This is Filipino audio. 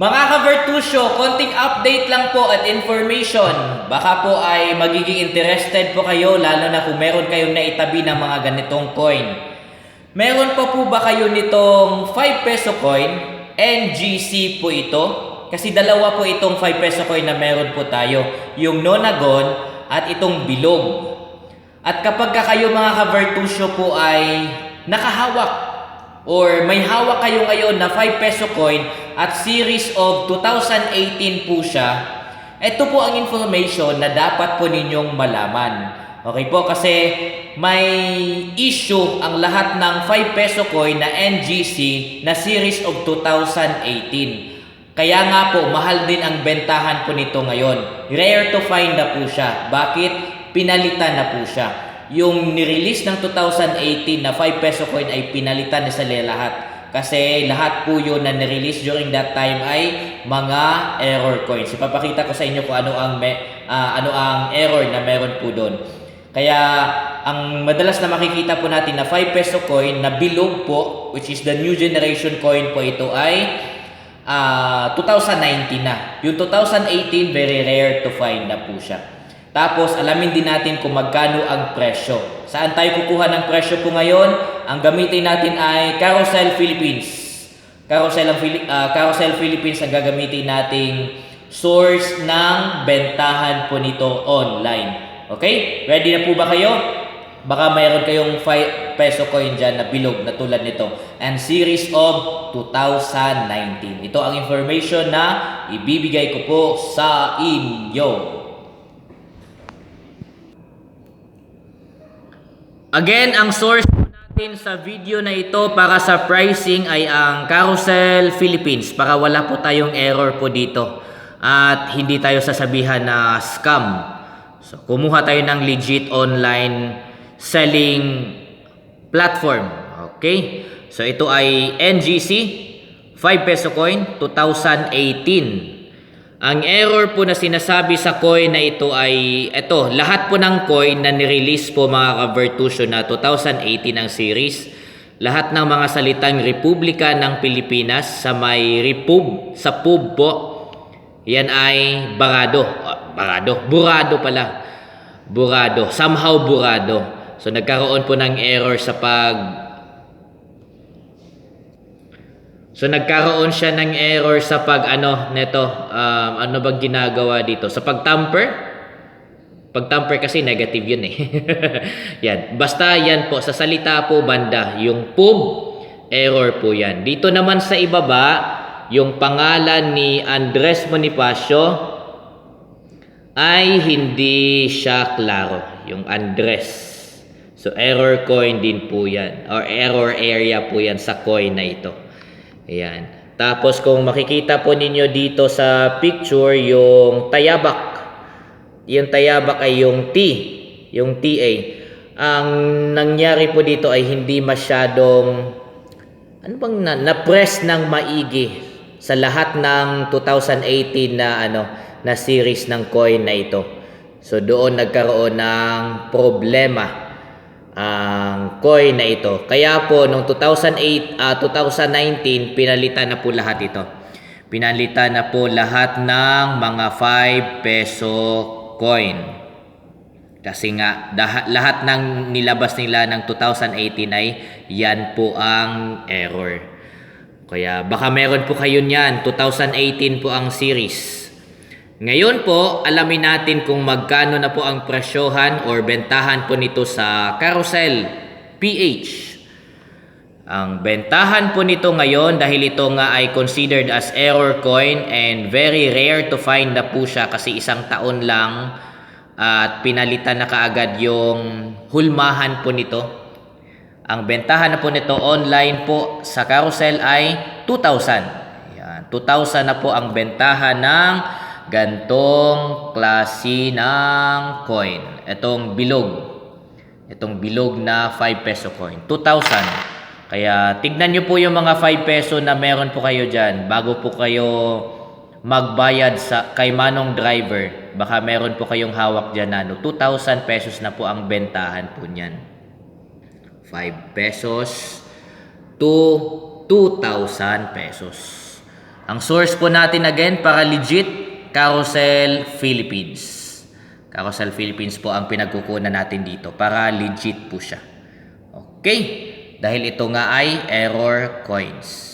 Mga ka-Vertusio, konting update lang po at information. Baka po ay magiging interested po kayo lalo na kung meron kayong naitabi ng mga ganitong coin. Meron pa po ba kayo nitong 5 peso coin? NGC po ito. Kasi dalawa po itong 5 peso coin na meron po tayo. Yung Nonagon at itong Bilog. At kapag ka kayo mga ka-Vertusio po ay nakahawak or may hawak kayo ngayon na 5 peso coin at series of 2018 po siya, ito po ang information na dapat po ninyong malaman. Okay po, kasi may issue ang lahat ng 5 peso coin na NGC na series of 2018. Kaya nga po, mahal din ang bentahan po nito ngayon. Rare to find na po siya. Bakit? Pinalitan na po siya yung nirelease ng 2018 na 5 peso coin ay pinalitan na sa lahat. Kasi lahat po yun na nirelease during that time ay mga error coins. Ipapakita ko sa inyo kung ano ang, me, ah, ano ang error na meron po doon. Kaya ang madalas na makikita po natin na 5 peso coin na bilog po, which is the new generation coin po ito ay ah, 2019 na. Yung 2018, very rare to find na po siya. Tapos, alamin din natin kung magkano ang presyo. Saan tayo kukuha ng presyo po ngayon? Ang gamitin natin ay Carousel Philippines. Carousel, ang Phili- ah, Carousel Philippines ang gagamitin nating source ng bentahan po nito online. Okay? Ready na po ba kayo? Baka mayroon kayong 5 peso coin dyan na bilog na tulad nito. And series of 2019. Ito ang information na ibibigay ko po sa inyo. Again, ang source natin sa video na ito para sa pricing ay ang Carousel Philippines para wala po tayong error po dito at hindi tayo sasabihan na scam. So, kumuha tayo ng legit online selling platform. Okay? So, ito ay NGC 5 peso coin 2018. Ang error po na sinasabi sa coin na ito ay ito, lahat po ng coin na nirelease po mga ka-Vertusio na 2018 ang series. Lahat ng mga salitang Republika ng Pilipinas sa may repub, sa pub po, yan ay barado. Ah, barado, burado pala. Burado, somehow burado. So nagkaroon po ng error sa pag So nagkaroon siya ng error sa pag ano neto um, ano bang ginagawa dito? Sa pag-tamper? Pag-tamper kasi negative yun eh. Yan. Basta yan po sa salita po banda yung pub error po yan. Dito naman sa ibaba yung pangalan ni Andres Bonifacio ay hindi siya klaro yung Andres. So error coin din po yan or error area po yan sa coin na ito Ayan. Tapos kung makikita po ninyo dito sa picture yung tayabak. Yung tayabak ay yung T, yung TA. Ang nangyari po dito ay hindi masyadong ano bang na, na-press ng maigi sa lahat ng 2018 na ano na series ng coin na ito. So doon nagkaroon ng problema ang coin na ito. Kaya po noong 2008 ah, 2019 pinalitan na po lahat ito. Pinalitan na po lahat ng mga 5 peso coin. Kasi nga lahat ng nilabas nila ng 2018 ay yan po ang error. Kaya baka meron po kayo niyan 2018 po ang series. Ngayon po, alamin natin kung magkano na po ang presyohan or bentahan po nito sa Carousel PH. Ang bentahan po nito ngayon dahil ito nga ay considered as error coin and very rare to find na po siya kasi isang taon lang at pinalitan na kaagad yung hulmahan po nito. Ang bentahan na po nito online po sa Carousel ay 2,000. Yan, 2,000 na po ang bentahan ng gantong klase ng coin. Itong bilog. Itong bilog na 5 peso coin. 2,000. Kaya tignan nyo po yung mga 5 peso na meron po kayo dyan bago po kayo magbayad sa kay Manong Driver. Baka meron po kayong hawak dyan na no, 2,000 pesos na po ang bentahan po niyan. 5 pesos to 2,000 pesos. Ang source po natin again para legit, Carousel Philippines. Carousel Philippines po ang pinagkukunan natin dito para legit po siya. Okay? Dahil ito nga ay error coins.